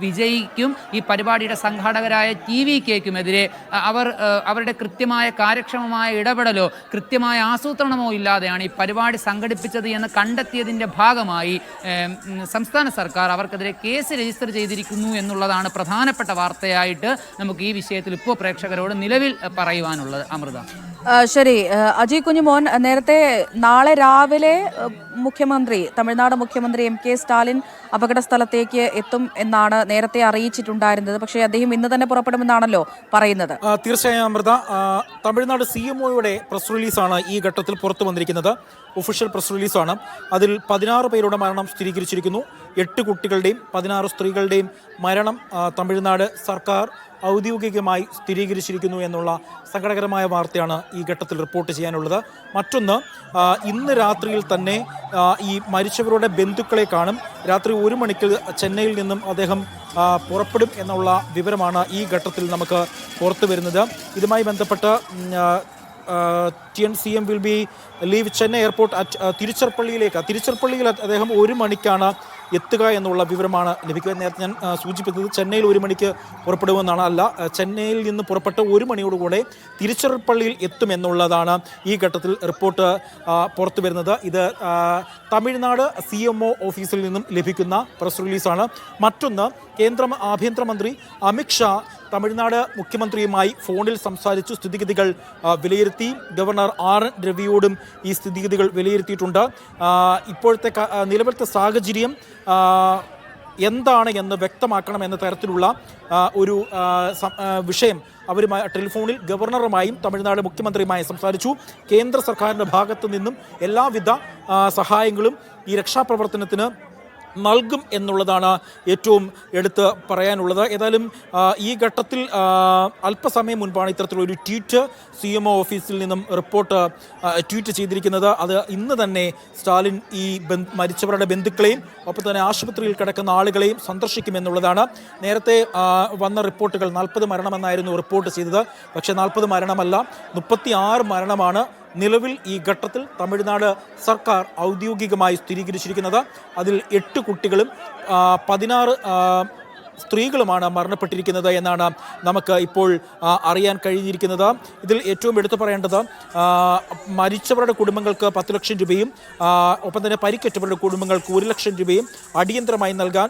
വിജയിക്കും. ഈ പരിപാടിയുടെ സംഘാടകരായ ടി വി കെക്കുമെതിരെ അവർ അവരുടെ കൃത്യമായ കാര്യക്ഷമമായ ഇടപെടലോ കൃത്യമായ ആസൂത്രണമോ ഇല്ലാതെയാണ് ഈ പരിപാടി സംഘടിപ്പിച്ചത് എന്ന് കണ്ടെത്തിയതിന്റെ ഭാഗമായി സംസ്ഥാന സർക്കാർ അവർക്കെതിരെ കേസ് രജിസ്റ്റർ ചെയ്തിരിക്കുന്നു എന്നുള്ളതാണ് പ്രധാനപ്പെട്ട വാർത്തയായിട്ട് നമുക്ക് ഈ വിഷയത്തിൽ ഇപ്പോൾ പ്രേക്ഷകരോട് നിലവിൽ പറയുവാനുള്ളത്. അമൃത. ശരി. അജയ് കുഞ്ഞുമോൻ നേരത്തെ നാളെ രാവിലെ മുഖ്യമന്ത്രി തമിഴ്നാട് മുഖ്യമന്ത്രി എം കെ സ്റ്റാലിൻ അപകട സ്ഥലത്തേക്ക് എത്തും എന്നാണ് നേരത്തെ അറിയിച്ചിട്ടുണ്ടായിരുന്നത്. പക്ഷേ അദ്ദേഹം ഇന്ന് തന്നെ പുറപ്പെടുമെന്നാണല്ലോ പറയുന്നത്. തീർച്ചയായും അമൃത. തമിഴ്നാട് സി എം ഒയുടെ പ്രസ് റിലീസാണ് ഈ ഘട്ടത്തിൽ പുറത്തു വന്നിരിക്കുന്നത്. ഒഫീഷ്യൽ പ്രസ് റിലീസാണ്. അതിൽ പതിനാറ് പേരുടെ മരണം സ്ഥിരീകരിച്ചിരിക്കുന്നു. എട്ട് കുട്ടികളുടെയും പതിനാറ് സ്ത്രീകളുടെയും മരണം തമിഴ്നാട് സർക്കാർ ഔദ്യോഗികമായി സ്ഥിരീകരിച്ചിരിക്കുന്നു എന്നുള്ള സങ്കടകരമായ വാർത്തയാണ് ഈ ഘട്ടത്തിൽ റിപ്പോർട്ട് ചെയ്യാനുള്ളത്. മറ്റൊന്ന് ഇന്ന് രാത്രിയിൽ തന്നെ ഈ മരിച്ചവരുടെ ബന്ധുക്കളെ കാണും. രാത്രി ഒരു മണിക്ക് ചെന്നൈയിൽ നിന്നും അദ്ദേഹം പുറപ്പെടും എന്നുള്ള വിവരമാണ് ഈ ഘട്ടത്തിൽ നമുക്ക് പുറത്തു വരുന്നത് ഇതുമായി ബന്ധപ്പെട്ട് T N C M will be leave Chennai airport at തിരുച്ചിറപ്പള്ളിയിലേക്ക് തിരുച്ചിറപ്പള്ളിയിൽ അദ്ദേഹം ഒരു മണിക്കാണ് എത്തുക എന്നുള്ള വിവരമാണ് ലഭിക്കുക നേരത്തെ ഞാൻ സൂചിപ്പിച്ചത് ചെന്നൈയിൽ ഒരു മണിക്ക് പുറപ്പെടുമെന്നാണ്. അല്ല ചെന്നൈയിൽ നിന്ന് പുറപ്പെട്ട ഒരു മണിയോടുകൂടെ തിരുച്ചിറപ്പള്ളിയിൽ എത്തുമെന്നുള്ളതാണ് ഈ ഘട്ടത്തിൽ റിപ്പോർട്ട് പുറത്തു വരുന്നത്. ഇത് തമിഴ്നാട് സി എം ഒ ഓഫീസിൽ നിന്നും ലഭിക്കുന്ന പ്രസ് റിലീസാണ്. മറ്റൊന്ന് കേന്ദ്ര ആഭ്യന്തരമന്ത്രി അമിത്ഷാ തമിഴ്നാട് മുഖ്യമന്ത്രിയുമായി ഫോണിൽ സംസാരിച്ചു സ്ഥിതിഗതികൾ വിലയിരുത്തി. ഗവർണർ ആർ എൻ രവിയോടും ഈ സ്ഥിതിഗതികൾ വിലയിരുത്തിയിട്ടുണ്ട്. ഇപ്പോഴത്തെ നിലവിലത്തെ സാഹചര്യം എന്താണ് എന്ന് വ്യക്തമാക്കണം എന്ന തരത്തിലുള്ള ഒരു വിഷയം അവരുമായി ടെലിഫോണിൽ ഗവർണറുമായും തമിഴ്നാട് മുഖ്യമന്ത്രിയുമായും സംസാരിച്ചു. കേന്ദ്ര സർക്കാരിന്റെ ഭാഗത്തു നിന്നും എല്ലാവിധ സഹായങ്ങളും ഈ രക്ഷാപ്രവർത്തനത്തിന് നൽകും എന്നുള്ളതാണ് ഏറ്റവും എടുത്ത് പറയാനുള്ളത്. ഏതായാലും ഈ ഘട്ടത്തിൽ അല്പസമയം മുൻപാണ് ഇത്തരത്തിലൊരു ട്വീറ്റ് സി എം ഒ ഓഫീസിൽ നിന്നും റിപ്പോർട്ട് ട്വീറ്റ് ചെയ്തിരിക്കുന്നത്. അത് ഇന്ന് തന്നെ സ്റ്റാലിൻ ഈ മരിച്ചവരുടെ ബന്ധുക്കളെയും ഒപ്പം തന്നെ ആശുപത്രിയിൽ കിടക്കുന്ന ആളുകളെയും സന്ദർശിക്കുമെന്നുള്ളതാണ്. നേരത്തെ വന്ന റിപ്പോർട്ടുകൾ നാൽപ്പത് മരണമെന്നായിരുന്നു റിപ്പോർട്ട് ചെയ്തത്. പക്ഷേ നാൽപ്പത് മരണമല്ല മുപ്പത്തി മരണമാണ് നിലവിൽ ഈ ഘട്ടത്തിൽ തമിഴ്നാട് സർക്കാർ ഔദ്യോഗികമായി സ്ഥിരീകരിച്ചിരിക്കുന്നത്. അതിൽ എട്ട് കുട്ടികളും പതിനാറ് സ്ത്രീകളുമാണ് മരണപ്പെട്ടിരിക്കുന്നത് എന്നാണ് നമുക്ക് ഇപ്പോൾ അറിയാൻ കഴിഞ്ഞിരിക്കുന്നത്. ഇതിൽ ഏറ്റവും എടുത്തു പറയേണ്ടത് മരിച്ചവരുടെ കുടുംബങ്ങൾക്ക് പത്ത് ലക്ഷം രൂപയും ഒപ്പം തന്നെ പരിക്കേറ്റവരുടെ കുടുംബങ്ങൾക്ക് ഒരു ലക്ഷം രൂപയും അടിയന്തരമായി നൽകാൻ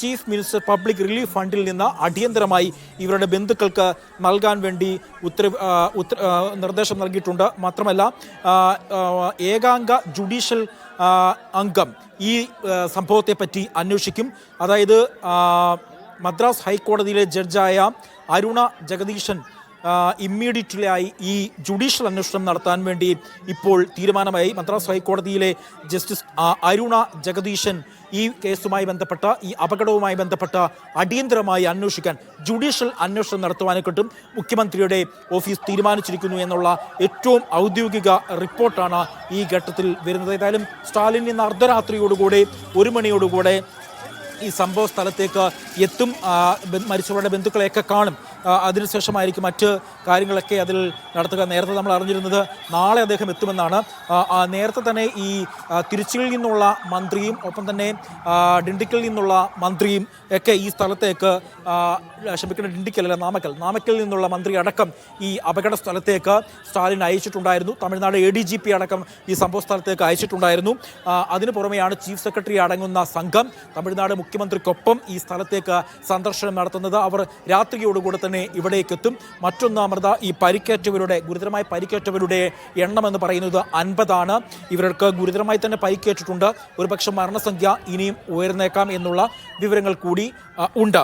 ചീഫ് മിനിസ്റ്റർ പബ്ലിക് റിലീഫ് ഫണ്ടിൽ നിന്ന് അടിയന്തരമായി ഇവരുടെ ബന്ധുക്കൾക്ക് നൽകാൻ വേണ്ടി ഉത്തരവ് ഉത്തര നിർദ്ദേശം നൽകിയിട്ടുണ്ട്. മാത്രമല്ല ഏകാംഗ ജുഡീഷ്യൽ അംഗം ഈ സംഭവത്തെ സംഭവത്തെപ്പറ്റി അന്വേഷിക്കും. അതായത് മദ്രാസ് ഹൈക്കോടതിയിലെ ജഡ്ജായ അരുണ ജഗദീശൻ ഇമ്മീഡിയറ്റ്ലി ആയി ഈ ജുഡീഷ്യൽ അന്വേഷണം നടത്താൻ വേണ്ടി ഇപ്പോൾ തീരുമാനമായി മദ്രാസ് ഹൈക്കോടതിയിലെ ജസ്റ്റിസ് അരുണ ജഗദീശൻ ഈ കേസുമായി ബന്ധപ്പെട്ട ഈ അപകടവുമായി ബന്ധപ്പെട്ട അടിയന്തരമായി അന്വേഷിക്കാൻ ജുഡീഷ്യൽ അന്വേഷണം നടത്തുവാനെക്കൊണ്ടും മുഖ്യമന്ത്രിയുടെ ഓഫീസ് തീരുമാനിച്ചിരിക്കുന്നു എന്നുള്ള ഏറ്റവും ഔദ്യോഗിക റിപ്പോർട്ടാണ് ഈ ഘട്ടത്തിൽ വരുന്നത്. ഏതായാലും സ്റ്റാലിൻ ഇന്ന് അർദ്ധരാത്രിയോടുകൂടി ഒരു മണിയോടുകൂടെ ഈ സംഭവ സ്ഥലത്തേക്ക് എത്തും. മരിച്ചവരുടെ ബന്ധുക്കളെയൊക്കെ കാണും. അതിനുശേഷമായിരിക്കും മറ്റ് കാര്യങ്ങളൊക്കെ അതിൽ നടത്തുക. നേരത്തെ നമ്മൾ അറിഞ്ഞിരുന്നത് നാളെ അദ്ദേഹം എത്തുമെന്നാണ്. നേരത്തെ തന്നെ ഈ തിരുച്ചിയിൽ നിന്നുള്ള മന്ത്രിയും ഒപ്പം തന്നെ ഡിണ്ടിക്കലിൽ നിന്നുള്ള മന്ത്രിയും ഒക്കെ ഈ സ്ഥലത്തേക്ക് ക്ഷമിക്കുന്ന ഡിണ്ടിക്കല്ല നാമക്കൽ. നാമക്കലിൽ നിന്നുള്ള മന്ത്രി അടക്കം ഈ അപകട സ്ഥലത്തേക്ക് Stalin അയച്ചിട്ടുണ്ടായിരുന്നു. Tamil Nadu A D G P അടക്കം ഈ സംഭവ സ്ഥലത്തേക്ക് അയച്ചിട്ടുണ്ടായിരുന്നു. അതിനു പുറമെയാണ് ചീഫ് സെക്രട്ടറി അടങ്ങുന്ന സംഘം. തമിഴ്നാട് മുഖ്യമന്ത്രിക്കൊപ്പം ഈ സ്ഥലത്തേക്ക് സന്ദർശനം നടത്തുന്നത്. അവർ രാത്രിയോടുകൂടെ തന്നെ ഇവിടേക്ക് എത്തും മറ്റൊന്ന് അമൃത ഈ പരിക്കേറ്റവരുടെ ഗുരുതരമായി പരിക്കേറ്റവരുടെ എണ്ണം എന്ന് പറയുന്നത് അൻപതാണ്. ഇവർക്ക് ഗുരുതരമായി തന്നെ പരിക്കേറ്റിട്ടുണ്ട്. ഒരുപക്ഷെ മരണസംഖ്യ ഇനിയും ഉയർന്നേക്കാം എന്നുള്ള വിവരങ്ങൾ കൂടി ഉണ്ട്.